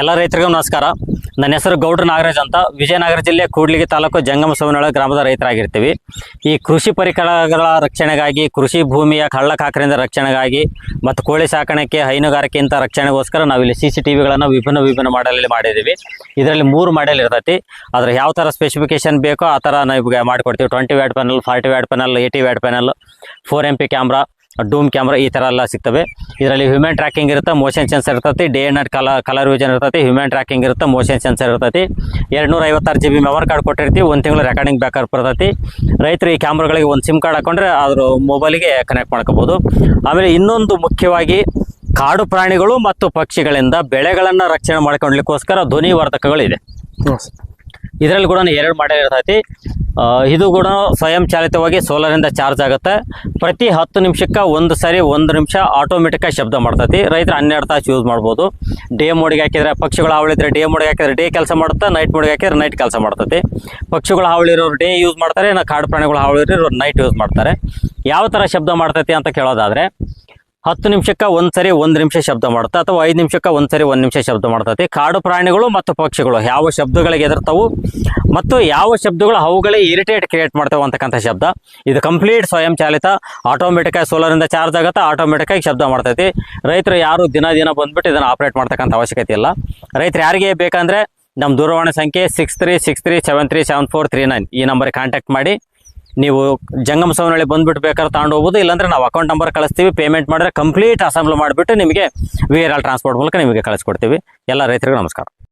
ಎಲ್ಲ ರೈತರಿಗೂ ನಮಸ್ಕಾರ. ನನ್ನ ಹೆಸರು ಗೌಡ್ರ ನಾಗರಾಜ್ ಅಂತ. ವಿಜಯನಗರ ಜಿಲ್ಲೆ ಕೂಡ್ಲಿಗಿ ತಾಲೂಕು ಜಂಗಮ ಗ್ರಾಮದ ರೈತರಾಗಿರ್ತೀವಿ. ಈ ಕೃಷಿ ಪರಿಕರಗಳ ರಕ್ಷಣೆಗಾಗಿ, ಕೃಷಿ ಭೂಮಿಯ ಕಳ್ಳ ಕಾಕರಿಂದ ರಕ್ಷಣೆಗಾಗಿ ಮತ್ತು ಕೋಳಿ ಸಾಕಾಣಿಕೆ ಹೈನುಗಾರಿಕೆಯಿಂದ ರಕ್ಷಣೆಗೋಸ್ಕರ ನಾವಿಲ್ಲಿ ಸಿ ಸಿ ಟಿ ವಿಗಳನ್ನು ವಿಭಿನ್ನ ವಿಭಿನ್ನ ಮಾಡಲಲ್ಲಿ ಮಾಡಿದ್ದೀವಿ. ಇದರಲ್ಲಿ ಮೂರು ಮಾಡೆಲ್ ಇರ್ತೈತಿ. ಅದರ ಯಾವ ಥರ ಸ್ಪೆಸಿಫಿಕೇಶನ್ ಬೇಕೋ ಆ ಥರ ನಾವು ಮಾಡಿಕೊಡ್ತೀವಿ. Twenty watt panel forty watt panel eighty watt panel four M P camera dome camera ಈ ಥರ ಎಲ್ಲ ಸಿಗ್ತವೆ. ಇದರಲ್ಲಿ ಹ್ಯೂಮನ್ ಟ್ರ್ಯಾಕಿಂಗ್ ಇರುತ್ತೆ ಮೋಷನ್ ಸೆನ್ಸರ್ ಇರ್ತೈತಿ day night colour colour vision ಇರ್ತೈತಿ ಹ್ಯೂಮನ್ ಟ್ರ್ಯಾಕಿಂಗ್ ಇರುತ್ತೆ ಮೋಷನ್ ಸೆನ್ಸರ್ ಇರ್ತೈತಿ. ಎರಡುನೂರ ಐವತ್ತಾರು ಜಿ ಬಿ ಮೆಮರ್ ಕಾರ್ಡ್ ಕೊಟ್ಟಿರ್ತೀವಿ ಒಂದು ತಿಂಗಳು ರೆಕಾರ್ಡಿಂಗ್ ಬ್ಯಾಕಪ್ ಬರ್ತೈತಿ ರೈತರು ಈ ಕ್ಯಾಮ್ರಾಗಳಿಗೆ ಒಂದು ಸಿಮ್ ಕಾರ್ಡ್ ಹಾಕೊಂಡ್ರೆ ಅದ್ರ ಮೊಬೈಲಿಗೆ ಕನೆಕ್ಟ್ ಮಾಡ್ಕೋಬೋದು. ಆಮೇಲೆ ಇನ್ನೊಂದು ಮುಖ್ಯವಾಗಿ ಕಾಡು ಪ್ರಾಣಿಗಳು ಮತ್ತು ಪಕ್ಷಿಗಳಿಂದ ಬೆಳೆಗಳನ್ನು ರಕ್ಷಣೆ ಮಾಡ್ಕೊಳ್ಳಿಕ್ಕೋಸ್ಕರ ಧ್ವನಿ ವರ್ಧಕಗಳಿದೆ ಇದರಲ್ಲಿ ಕೂಡ ಎರಡು ಮಾಡೆಲ್ ಇರ್ತೈತಿ. ಇದು ಕೂಡ ಸ್ವಯಂ ಚಾಲಿತವಾಗಿ ಸೋಲಾರಿಂದ ಚಾರ್ಜ್ ಆಗುತ್ತೆ. ಪ್ರತಿ ಹತ್ತು ನಿಮಿಷಕ್ಕೆ ಒಂದು ಸಾರಿ ಒಂದು ನಿಮಿಷ ಆಟೋಮೆಟಿಕ್ಕಾಗಿ ಶಬ್ದ ಮಾಡ್ತೈತಿ. ರೈತರು ಹನ್ನೆರಡು ತಾಸು ಯೂಸ್ ಮಾಡ್ಬೋದು. ಡೇ ಮೋಡಿಗೆ ಹಾಕಿದ್ರೆ ಪಕ್ಷಿಗಳು ಹಾವಳಿದ್ರೆ ಡೇ ಮೋಡಿಗೆ ಹಾಕಿದ್ರೆ ಡೇ ಕೆಲಸ ಮಾಡುತ್ತೆ ನೈಟ್ ಮೋಡಿಗೆ ಹಾಕಿದ್ರೆ ನೈಟ್ ಕೆಲಸ ಮಾಡ್ತೈತಿ. ಪಕ್ಷಿಗಳು ಹಾವಳಿರೋರು ಡೇ ಯೂಸ್ ಮಾಡ್ತಾರೆ, ಇನ್ನು ಕಾಡು ಪ್ರಾಣಿಗಳು ಹಾವಳಿರೋರು ನೈಟ್ ಯೂಸ್ ಮಾಡ್ತಾರೆ. ಯಾವ ಥರ ಶಬ್ದ ಮಾಡ್ತೈತಿ ಅಂತ ಕೇಳೋದಾದರೆ ಹತ್ತು ನಿಮಿಷಕ್ಕೆ ಒಂದು ಸರಿ ಒಂದು ನಿಮಿಷ ಶಬ್ದ ಮಾಡುತ್ತೆ ಅಥವಾ ಐದು ನಿಮಿಷಕ್ಕೆ ಒಂದು ಸರಿ ಒಂದು ನಿಮಿಷ ಶಬ್ದ ಮಾಡ್ತೈತಿ. ಕಾಡು ಪ್ರಾಣಿಗಳು ಮತ್ತು ಪಕ್ಷಿಗಳು ಯಾವ ಶಬ್ದಗಳಿಗೆ ಎದುರ್ತಾವು ಮತ್ತು ಯಾವ ಶಬ್ದಗಳು ಅವುಗಳೇ ಇರಿಟೇಟ್ ಕ್ರಿಯೇಟ್ ಮಾಡ್ತಾವೆ ಅಂತಕ್ಕಂಥ ಶಬ್ದ. ಇದು ಕಂಪ್ಲೀಟ್ ಸ್ವಯಂ ಚಾಲಿತ ಆಟೋಮೆಟಿಕ್ಕಾಗಿ ಸೋಲಾರಿಂದ ಚಾರ್ಜ್ ಆಗುತ್ತೆ ಆಟೋಮೆಟಿಕಾಗಿ ಶಬ್ದ ಮಾಡ್ತೈತಿ. ರೈತರು ಯಾರು ದಿನ ದಿನ ಬಂದ್ಬಿಟ್ಟು ಇದನ್ನು ಆಪ್ರೇಟ್ ಮಾಡ್ತಕ್ಕಂಥ ಅವಶ್ಯಕತೆ ಇಲ್ಲ. ರೈತರು ಯಾರಿಗೆ ಬೇಕಂದ್ರೆ ನಮ್ಮ ದೂರವಾಣಿ ಸಂಖ್ಯೆ six three six three seven three seven four three nine ಈ ನಂಬರ್ಗೆ ಕಾಂಟ್ಯಾಕ್ಟ್ ಮಾಡಿ. ನೀವು ಜಂಗಮ ಸವನಹಳ್ಳಿ ಬಂದ್ಬಿಟ್ಟು ಬೇಕಾದ್ರೆ ತಗೊಂಡು ಹೋಗ್ಬೋದು, ಇಲ್ಲಾಂದ್ರೆ ನಾವು ಅಕೌಂಟ್ ನಂಬರ್ ಕಳಿಸ್ತೀವಿ ಪೇಮೆಂಟ್ ಮಾಡಿದ್ರೆ ಕಂಪ್ಲೀಟ್ ಅಸೆಂಬ್ಲ್ ಮಾಡಿಬಿಟ್ಟು ನಿಮಗೆ ವಿ ಟ್ರಾನ್ಸ್ಪೋರ್ಟ್ ಮೂಲಕ ನಿಮಗೆ ಕಳಿಸ್ಕೊಡ್ತೀವಿ. ಎಲ್ಲ ರೈತರಿಗೂ ನಮಸ್ಕಾರ.